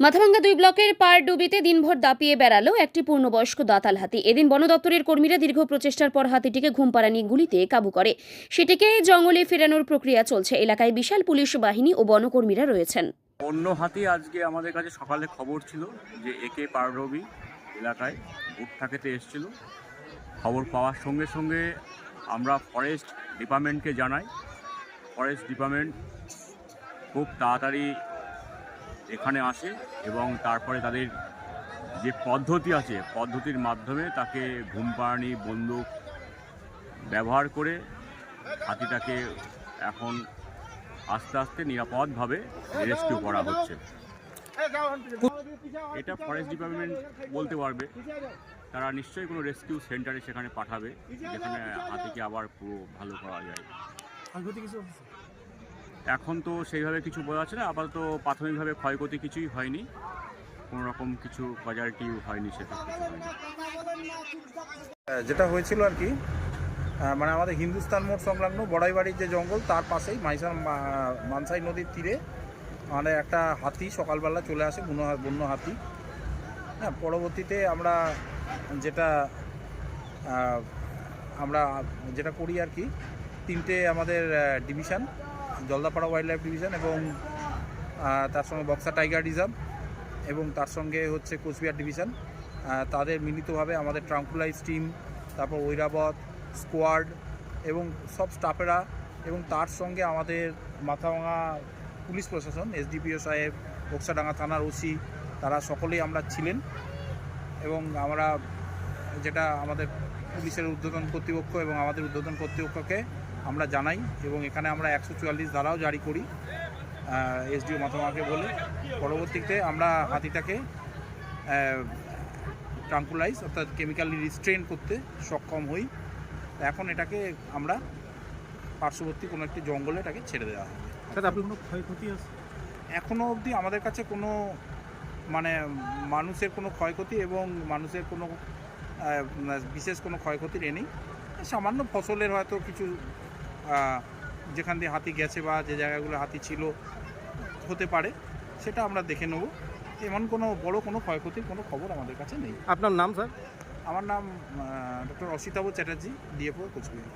মাথাভাঙ্গা দুই ব্লকের পারডুবিতে দিনভর দাপিয়ে বেড়ালো একটি পূর্ণবয়স্ক দাতাল হাতি। এদিন বন দপ্তরের কর্মীরা দীর্ঘ প্রচেষ্টার পর হাতিটিকে ঘুম ঘুমপাড়ানি গুলিতে কাবু করে। সেটিকে জঙ্গলে ফেরানোর প্রক্রিয়া চলছে। এলাকায় বিশাল পুলিশ বাহিনী ও বনকর্মীরা রয়েছেন। অন্য হাতি আজকে আমাদের কাছে সকালে খবর ছিল যে একে পাররবি এলাকায় ভুট থাকেতে এসেছিল। খবর পাওয়ার সঙ্গে সঙ্গে আমরা ফরেস্ট ডিপার্টমেন্টকে জানাই। ফরেস্ট ডিপার্টমেন্ট খুব তাড়াতাড়ি এখানে আসে এবং তারপরে তাদের যে পদ্ধতি আছে, পদ্ধতির মাধ্যমে তাকে ঘুম পাড়ানি, বন্দুক ব্যবহার করে হাতিটাকে এখন আস্তে আস্তে নিরাপদভাবে রেস্কিউ করা হচ্ছে। এটা ফরেস্ট ডিপার্টমেন্ট বলতে পারবে। তারা নিশ্চয়ই কোনো রেস্কিউ সেন্টারে সেখানে পাঠাবে, যেখানে হাতিকে আবার পুরো ভালো করা যায়। এখন তো সেইভাবে কিছু বোঝা যাচ্ছে না, আপাতত প্রাথমিকভাবে ক্ষয়ক্ষতি কিছুই হয়নি কোনো রকম কিছু কজারিটি হয়নি সেটা। যেটা হয়েছিল আর কি মানে আমাদের হিন্দুস্তান মোড় সংলগ্ন বড়াইবাড়ির যে জঙ্গল, তার পাশেই মাইসার মানসাই নদীর তীরে মানে একটা হাতি সকালবেলা চলে আসে বন্য বন্য হাতি। হ্যাঁ পরবর্তীতে আমরা যেটা আমরা যেটা করি আর কি, তিনটে আমাদের division Jaldapara wildlife division এবং তার সঙ্গে বক্সা টাইগার রিজার্ভ এবং তার সঙ্গে হচ্ছে কোচবিহার ডিভিশন। তাদের মিলিতভাবে আমাদের ট্রাঙ্কুলাইজ টিম, তারপর ঐরাবত, স্কোয়াড এবং সব স্টাফেরা এবং তার সঙ্গে আমাদের মাথাভাঙা পুলিশ প্রশাসন, এসডিপিও সাহেব, বক্সাডাঙ্গা থানার ওসি, তারা সকলেই আমরা ছিলেন এবং আমরা যেটা আমাদের পুলিশের উদ্বোধন কর্তৃপক্ষ এবং আমাদের উদ্বোধন কর্তৃপক্ষকে আমরা জানাই এবং এখানে আমরা একশো চুয়াল্লিশ ধারাও জারি করি এসডিও মাথামাকে বলে। পরবর্তীতে আমরা হাতিটাকে ট্রাঙ্কুলাইজ অর্থাৎ কেমিক্যালি রিস্ট্রেন করতে সক্ষম হই। এখন এটাকে আমরা পার্শ্ববর্তী কোনো একটি জঙ্গলে এটাকে ছেড়ে দেওয়া হবে। স্যার আপনি কোনো ক্ষয়ক্ষতি আছে? এখনও অবধি আমাদের কাছে কোনো মানে মানুষের কোনো ক্ষয়ক্ষতি এবং মানুষের কোনো বিশেষ কোনো ক্ষয়ক্ষতির এ নেই। সামান্য ফসলের হয়তো কিছু যেখান দিয়ে হাতি গেছে বা যে জায়গাগুলো হাতি ছিল হতে পারে সেটা আমরা দেখে নেব। এমন কোনো বড় কোনো ক্ষয়ক্ষতির কোনো খবর আমাদের কাছে নেই। আপনার নাম স্যার? আমার নাম ডক্টর অসিতাভ চ্যাটার্জি ডিএফও কোচবিহার।